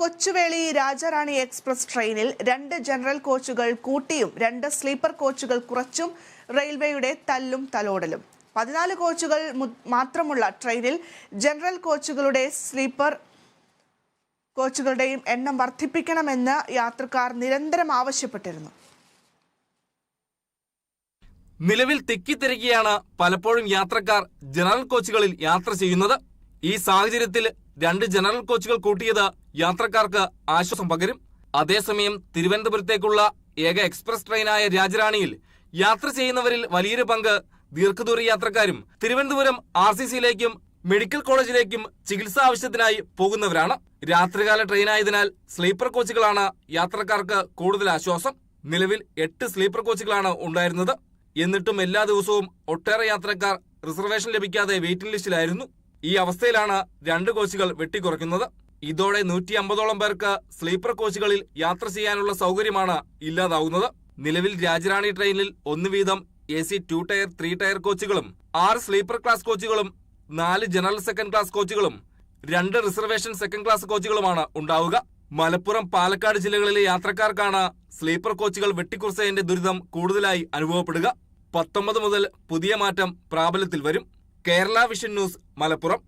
Kochuveli Rajarani express ട്രെയിനിൽ രണ്ട് general കോച്ചുകൾ കൂട്ടിയും രണ്ട് സ്ലീപ്പർ കോച്ചുകൾ കുറച്ചും റെയിൽവേയുടെ തല്ലും തലോടലും. പതിനാല് കോച്ചുകൾ മാത്രമുള്ള ട്രെയിനിൽ ജനറൽ കോച്ചുകളുടെ സ്ലീപ്പർ കോച്ചുകളുടെയും എണ്ണം വർദ്ധിപ്പിക്കണമെന്ന് യാത്രക്കാർ നിരന്തരം ആവശ്യപ്പെട്ടിരുന്നു. നിലവിൽ തെക്കിത്തിരക്കിയാണ് പലപ്പോഴും യാത്രക്കാർ ജനറൽ കോച്ചുകളിൽ യാത്ര ചെയ്യുന്നത്. ഈ സാഹചര്യത്തിൽ രണ്ട് ജനറൽ കോച്ചുകൾ കൂട്ടിയത് യാത്രക്കാർക്ക് ആശ്വാസം പകരും. അതേസമയം തിരുവനന്തപുരത്തേക്കുള്ള ഏക എക്സ്പ്രസ് ട്രെയിനായ രാജറാണിയിൽ യാത്ര ചെയ്യുന്നവരിൽ വലിയൊരു പങ്ക് ദീർഘദൂര യാത്രക്കാരും തിരുവനന്തപുരം ആർ സി സിയിലേക്കും മെഡിക്കൽ കോളേജിലേക്കും ചികിത്സാ ആവശ്യത്തിനായി പോകുന്നവരാണ്. രാത്രികാല ട്രെയിനായതിനാൽ സ്ലീപ്പർ കോച്ചുകളാണ് യാത്രക്കാർക്ക് കൂടുതൽ ആശ്വാസം. നിലവിൽ എട്ട് സ്ലീപ്പർ കോച്ചുകളാണ് ഉണ്ടായിരുന്നത്. എന്നിട്ടും എല്ലാ ദിവസവും ഒട്ടേറെ യാത്രക്കാർ റിസർവേഷൻ ലഭിക്കാതെ വെയിറ്റിംഗ് ലിസ്റ്റിലായിരുന്നു. ഈ അവസ്ഥയിലാണ് രണ്ട് കോച്ചുകൾ വെട്ടിക്കുറയ്ക്കുന്നത്. ഇതോടെ നൂറ്റി അമ്പതോളം പേർക്ക് സ്ലീപ്പർ കോച്ചുകളിൽ യാത്ര ചെയ്യാനുള്ള സൗകര്യമാണ് ഇല്ലാതാവുന്നത്. നിലവിൽ രാജറാണി ട്രെയിനിൽ ഒന്ന് വീതം A C two tier three tier കോച്ചുകളും ആറ് സ്ലീപ്പർ ക്ലാസ് കോച്ചുകളും നാല് ജനറൽ സെക്കൻഡ് ക്ലാസ് കോച്ചുകളും രണ്ട് റിസർവേഷൻ സെക്കൻഡ് ക്ലാസ് കോച്ചുകളുമാണ് ഉണ്ടാവുക. മലപ്പുറം പാലക്കാട് ജില്ലകളിലെ യാത്രക്കാർക്കാണ് സ്ലീപ്പർ കോച്ചുകൾ വെട്ടിക്കുറച്ചതിന്റെ ദുരിതം കൂടുതലായി അനുഭവപ്പെടുക. പത്തൊമ്പത് മുതൽ പുതിയ മാറ്റം പ്രാബല്യത്തിൽ വരും. Kerala vision news Malappuram.